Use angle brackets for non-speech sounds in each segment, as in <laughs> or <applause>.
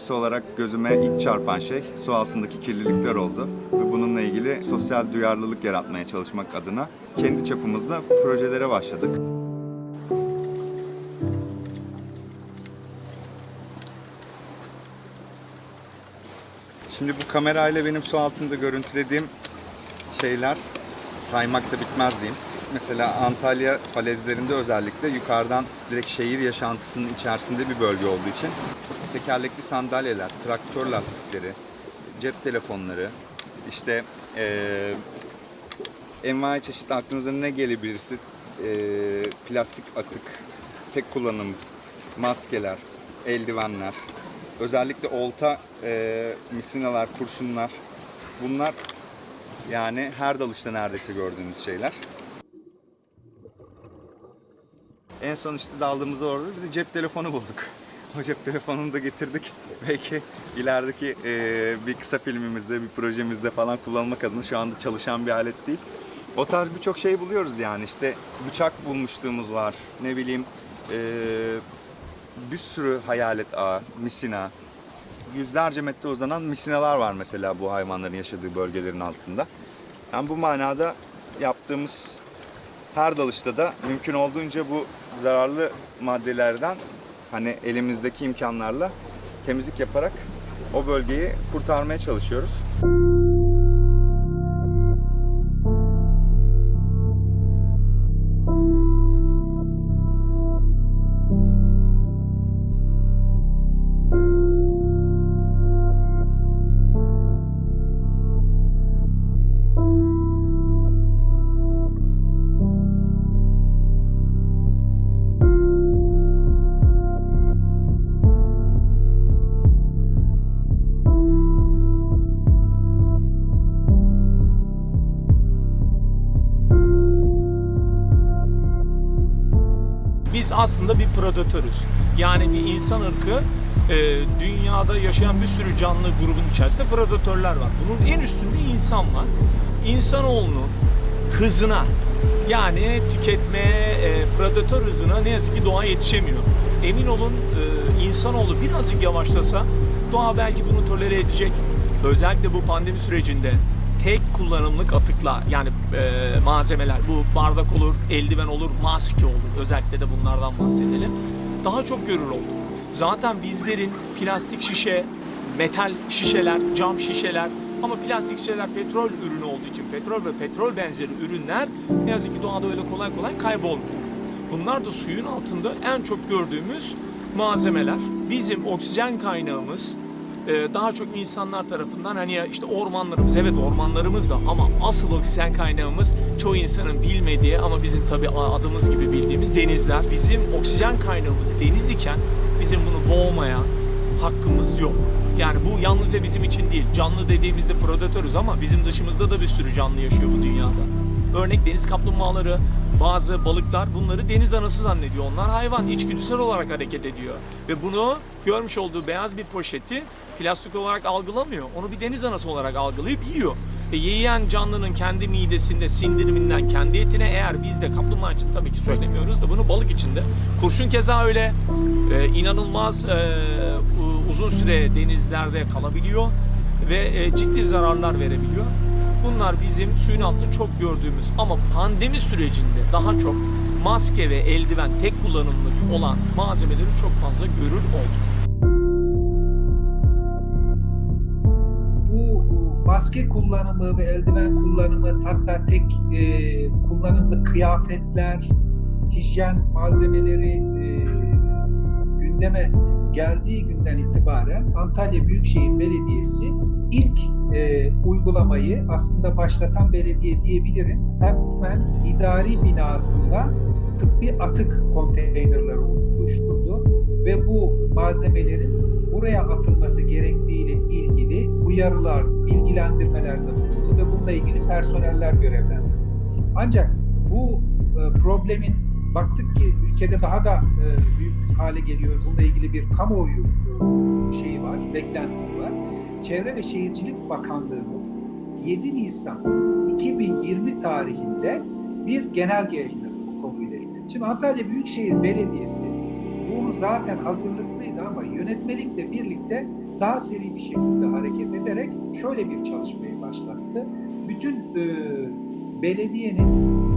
yapımcısı olarak gözüme ilk çarpan şey su altındaki kirlilikler oldu. Ve bununla ilgili sosyal duyarlılık yaratmaya çalışmak adına kendi çapımızda projelere başladık. Şimdi bu kamerayla benim su altında görüntülediğim şeyler saymakla bitmez diyeyim. Mesela Antalya falezlerinde özellikle yukarıdan direkt şehir yaşantısının içerisinde bir bölge olduğu için tekerlekli sandalyeler, traktör lastikleri, cep telefonları, işte eee envai çeşit aklınıza ne gelebilirse eee, plastik atık, tek kullanım, maskeler, eldivenler, özellikle olta eee misinalar, kurşunlar bunlar yani her dalışta neredeyse gördüğümüz şeyler. En son işte daldığımızda orada bir de cep telefonu bulduk. <laughs> O cep telefonunu da getirdik. <laughs> Belki ilerideki eee, bir kısa filmimizde, bir projemizde falan kullanmak adına şu anda çalışan bir alet değil. O tarz birçok şey buluyoruz yani. İşte bıçak bulmuşluğumuz var. Ne bileyim eee, bir sürü hayalet ağı, misina. Yüzlerce metre uzanan misinalar var mesela bu hayvanların yaşadığı bölgelerin altında. Yani bu manada yaptığımız her dalışta da mümkün olduğunca bu zararlı maddelerden hani elimizdeki imkanlarla temizlik yaparak o bölgeyi kurtarmaya çalışıyoruz. Aslında bir predatörüz. Yani bir insan ırkı e, dünyada yaşayan bir sürü canlı grubun içerisinde predatörler var. Bunun en üstünde insan var. İnsanoğlunun hızına yani tüketmeye, e, predatör hızına ne yazık ki doğa yetişemiyor. Emin olun e, insanoğlu birazcık yavaşlasa doğa belki bunu tolere edecek. Özellikle bu pandemi sürecinde tek kullanımlık atıklar yani e, malzemeler bu bardak olur, eldiven olur, maske olur. Özellikle de bunlardan bahsedelim. Daha çok görür olduk. Zaten bizlerin plastik şişe, metal şişeler, cam şişeler ama plastik şişeler petrol ürünü olduğu için petrol ve petrol benzeri ürünler ne yazık ki doğada öyle kolay kolay kaybolmuyor. Bunlar da suyun altında en çok gördüğümüz malzemeler. Bizim oksijen kaynağımız e, daha çok insanlar tarafından hani işte ormanlarımız evet ormanlarımız da ama asıl oksijen kaynağımız çoğu insanın bilmediği ama bizim tabi adımız gibi bildiğimiz denizler. Bizim oksijen kaynağımız deniz iken bizim bunu boğmaya hakkımız yok. Yani bu yalnızca bizim için değil. Canlı dediğimizde predatörüz ama bizim dışımızda da bir sürü canlı yaşıyor bu dünyada. Örnek deniz kaplumbağaları, bazı balıklar bunları deniz anası zannediyor. Onlar hayvan, içgüdüsel olarak hareket ediyor. Ve bunu görmüş olduğu beyaz bir poşeti plastik olarak algılamıyor. Onu bir deniz anası olarak algılayıp yiyor. Ve yiyen canlının kendi midesinde sindiriminden kendi etine eğer biz de kaplumbağa için tabii ki söylemiyoruz da bunu balık için de. Kurşun keza öyle e, inanılmaz e, uzun süre denizlerde kalabiliyor ve e, ciddi zararlar verebiliyor. Bunlar bizim suyun altında çok gördüğümüz ama pandemi sürecinde daha çok maske ve eldiven tek kullanımlık olan malzemeleri çok fazla görür olduk. Bu maske kullanımı ve eldiven kullanımı, hatta tek e, kullanımlı kıyafetler, hijyen malzemeleri e, gündeme geldiği günden itibaren Antalya Büyükşehir Belediyesi ilk e, uygulamayı aslında başlatan belediye diyebilirim. Hemen idari binasında tıbbi atık konteynerleri oluşturdu ve bu malzemelerin buraya atılması gerektiğiyle ilgili uyarılar, bilgilendirmelerde bulundu ve bununla ilgili personeller görevlendirildi. Ancak bu e, problemin baktık ki ülkede daha da e, büyük hale geliyor. Bununla ilgili bir kamuoyu e, şeyi var, beklentisi var. Çevre ve Şehircilik Bakanlığımız 7 Nisan 2020 tarihinde bir genelge yayınladı bu konuyla ilgili. Şimdi Antalya Büyükşehir Belediyesi bunu zaten hazırlıklıydı ama yönetmelikle birlikte daha seri bir şekilde hareket ederek şöyle bir çalışmayı başlattı. Bütün e, belediyenin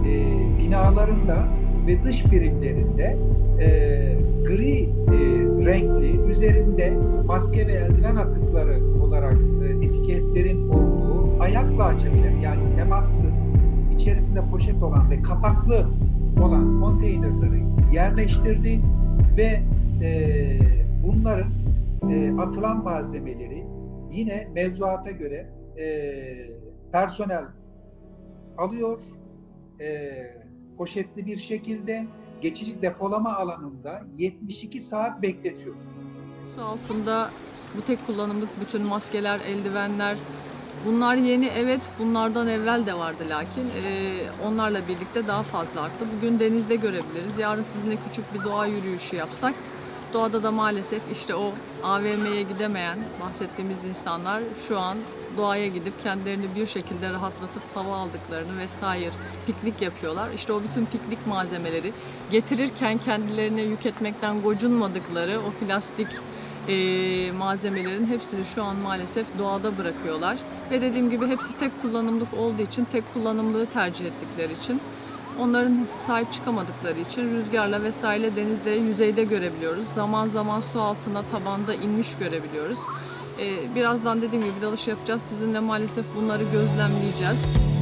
e, binalarında ve dış birimlerinde e, gri e, renkli üzerinde maske ve eldiven atıkları olarak e, etiketlerin olduğu ayakla açabilen yani temassız içerisinde poşet olan ve kapaklı olan konteynerleri yerleştirdi ve e, bunların e, atılan malzemeleri yine mevzuata göre e, personel alıyor, e, poşetli bir şekilde geçici depolama alanında 72 saat bekletiyor. Su altında bu tek kullanımlık bütün maskeler, eldivenler bunlar yeni evet bunlardan evvel de vardı lakin e, onlarla birlikte daha fazla arttı. Bugün denizde görebiliriz. Yarın sizinle küçük bir doğa yürüyüşü yapsak doğada da maalesef işte o AVM'ye gidemeyen bahsettiğimiz insanlar şu an doğaya gidip kendilerini bir şekilde rahatlatıp hava aldıklarını vesaire piknik yapıyorlar. İşte o bütün piknik malzemeleri getirirken kendilerine yük etmekten gocunmadıkları o plastik e, malzemelerin hepsini şu an maalesef doğada bırakıyorlar. Ve dediğim gibi hepsi tek kullanımlık olduğu için, tek kullanımlığı tercih ettikleri için onların sahip çıkamadıkları için rüzgarla vesaire denizde yüzeyde görebiliyoruz. Zaman zaman su altına tabanda inmiş görebiliyoruz. Ee, birazdan dediğim gibi dalış yapacağız. Sizinle maalesef bunları gözlemleyeceğiz.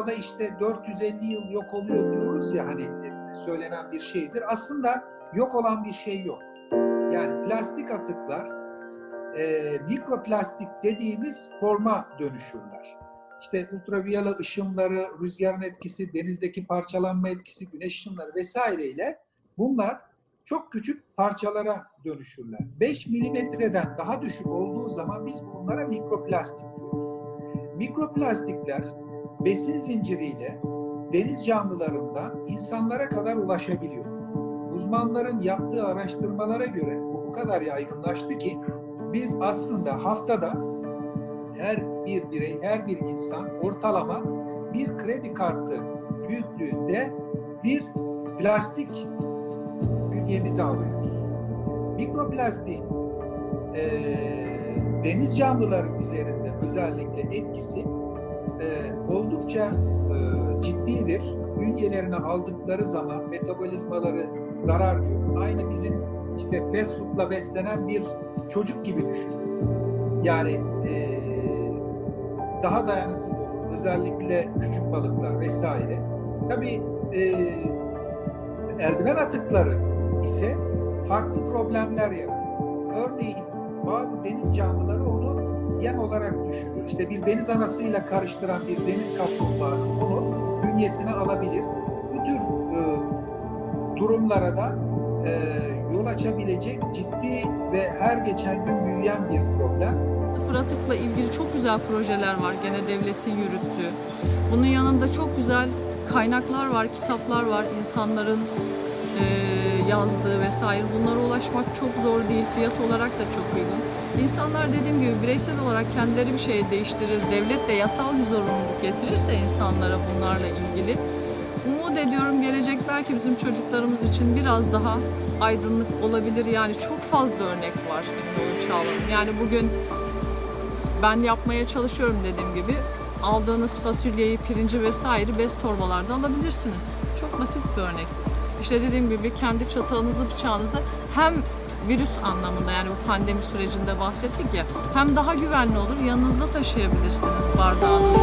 Doğada işte 450 yıl yok oluyor diyoruz ya hani söylenen bir şeydir. Aslında yok olan bir şey yok. Yani plastik atıklar e, mikroplastik dediğimiz forma dönüşürler. İşte ultraviyole ışınları, rüzgarın etkisi, denizdeki parçalanma etkisi, güneş ışınları vesaireyle bunlar çok küçük parçalara dönüşürler. 5 milimetreden daha düşük olduğu zaman biz bunlara mikroplastik diyoruz. Mikroplastikler besin zinciriyle deniz canlılarından insanlara kadar ulaşabiliyor. Uzmanların yaptığı araştırmalara göre bu bu kadar yaygınlaştı ki biz aslında haftada her bir birey, her bir insan ortalama bir kredi kartı büyüklüğünde bir plastik bünyemize alıyoruz. Mikroplastiğin eee, deniz canlıları üzerinde özellikle etkisi eee, oldukça eee, ciddidir. Bünyelerine aldıkları zaman metabolizmaları zarar görür. Aynı bizim işte fast foodla beslenen bir çocuk gibi düşünün. Yani eee, daha dayanıksız olur. Özellikle küçük balıklar vesaire. Tabii eee, eldiven atıkları ise farklı problemler yaratır. Örneğin bazı deniz canlıları onu yem olarak düşünür. İşte bir deniz anasıyla karıştıran bir deniz kaplumbağası onu bünyesine alabilir. Bu tür e, durumlara da e, yol açabilecek ciddi ve her geçen gün büyüyen bir problem. Sıfır atıkla ilgili çok güzel projeler var gene devletin yürüttüğü. Bunun yanında çok güzel kaynaklar var, kitaplar var, insanların eee, yazdığı vesaire. Bunlara ulaşmak çok zor değil, fiyat olarak da çok uygun. İnsanlar dediğim gibi bireysel olarak kendileri bir şey değiştirir, devlet de yasal bir zorunluluk getirirse insanlara bunlarla ilgili. Umut ediyorum gelecek belki bizim çocuklarımız için biraz daha aydınlık olabilir. Yani çok fazla örnek var Çağla'nın. Yani bugün ben yapmaya çalışıyorum dediğim gibi. Aldığınız fasulyeyi, pirinci vesaire bez torbalarda alabilirsiniz. Çok basit bir örnek. İşte dediğim gibi kendi çatalınızı, bıçağınızı hem virüs anlamında yani bu pandemi sürecinde bahsettik ya hem daha güvenli olur yanınızda taşıyabilirsiniz bardağınızı.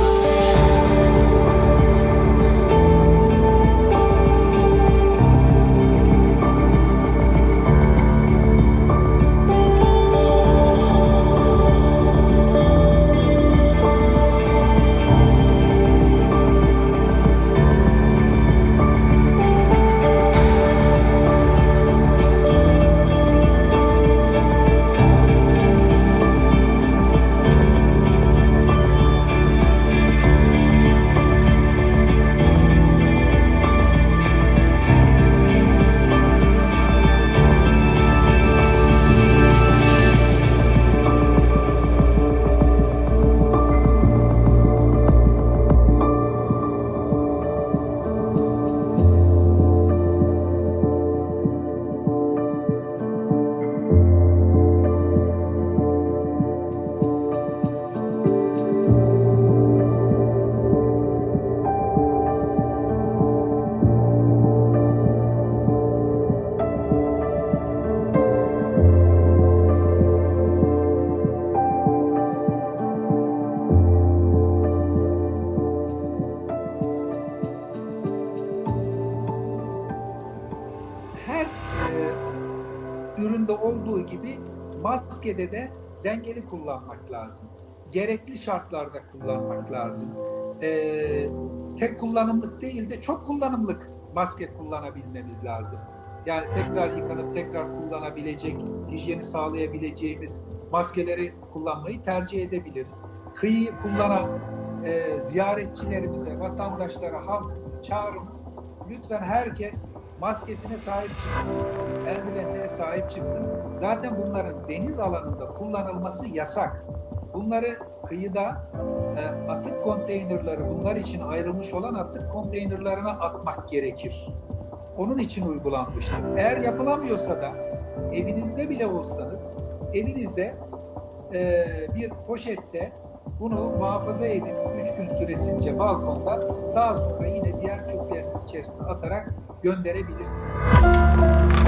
Maskede de dengeli kullanmak lazım. Gerekli şartlarda kullanmak lazım. E, tek kullanımlık değil de çok kullanımlık maske kullanabilmemiz lazım. Yani tekrar yıkanıp tekrar kullanabilecek, hijyeni sağlayabileceğimiz maskeleri kullanmayı tercih edebiliriz. Kıyıyı kullanan e, ziyaretçilerimize, vatandaşlara, halkımıza çağrımız lütfen herkes maskesine sahip çıksın, eldivenine sahip çıksın. Zaten bunların deniz alanında kullanılması yasak. Bunları kıyıda e, atık konteynerları, bunlar için ayrılmış olan atık konteynerlarına atmak gerekir. Onun için uygulanmıştır. Eğer yapılamıyorsa da evinizde bile olsanız, evinizde e, bir poşette bunu muhafaza edin 3 gün süresince balkonda daha sonra yine diğer çöpleriniz içerisine atarak gönderebilirsiniz.